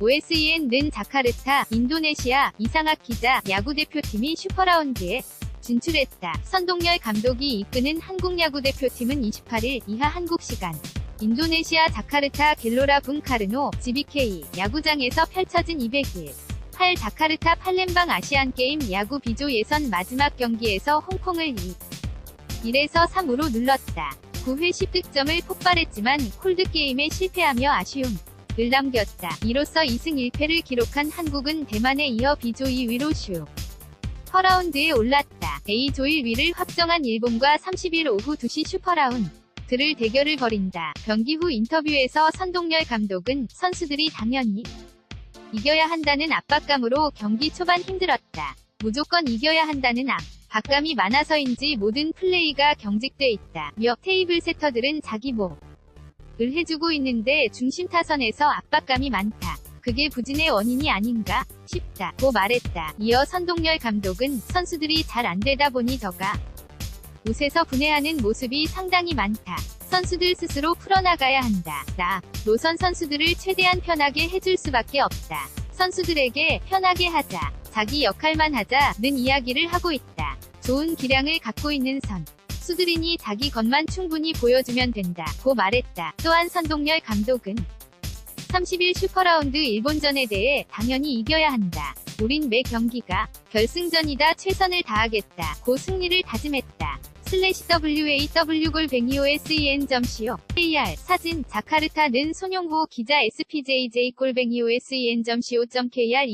OSEN는 자카르타, 인도네시아, 이상학 기자, 야구 대표팀이 슈퍼라운드에 진출했다. 선동열 감독이 이끄는 한국 야구 대표팀은 28일 이하 한국 시간 인도네시아 자카르타 갤로라 붕 카르노 GBK 야구장에서 펼쳐진 200일 8 자카르타 팔렘방 아시안 게임 야구 비조 예선 마지막 경기에서 홍콩을 2 1에서 3으로 눌렀다. 9회 10득점을 폭발했지만 콜드게임에 실패하며 아쉬움 을 남겼다. 이로써 2승 1패를 기록한 한국은 대만에 이어 비조 2위로 슈. 퍼라운드에 올랐다. A조 1위를 확정한 일본과 30일 오후 2시 슈퍼라운 드를 대결을 벌인다. 경기 후 인터뷰에서 선동열 감독은 선수들이 당연히 이겨야 한다는 압박감으로 경기 초반 힘들었다. 무조건 이겨야 한다는 압 박감이 많아서인지 모든 플레이가 경직돼 있다. 며 테이블 세터들은 자기 몫 을 해주고 있는데 중심 타선에서 압박감이 많다. 그게 부진의 원인이 아닌가 싶다 고 말했다. 이어 선동열 감독은 선수들이 잘 안되다 보니 저가 옷에서 분해하는 모습이 상당히 많다. 선수들 스스로 풀어나가야 한다. 나, 노선 선수들을 최대한 편하게 해줄 수밖에 없다. 선수들에게 편하게 하자. 자기 역할만 하자 는 이야기를 하고 있다. 좋은 기량을 갖고 있는 선. 수들이니 자기 것만 충분히 보여주면 된다. 고 말했다. 또한 선동열 감독은 30일 슈퍼라운드 일본전에 대해 당연히 이겨야 한다. 우린 매 경기가 결승전이다 최선을 다하겠다. 고 승리를 다짐했다. 슬래시 WAW 골뱅이 OSEN.co KR 사진 자카르타는 손용호 기자 SPJJ 골뱅이 OSEN.co.kr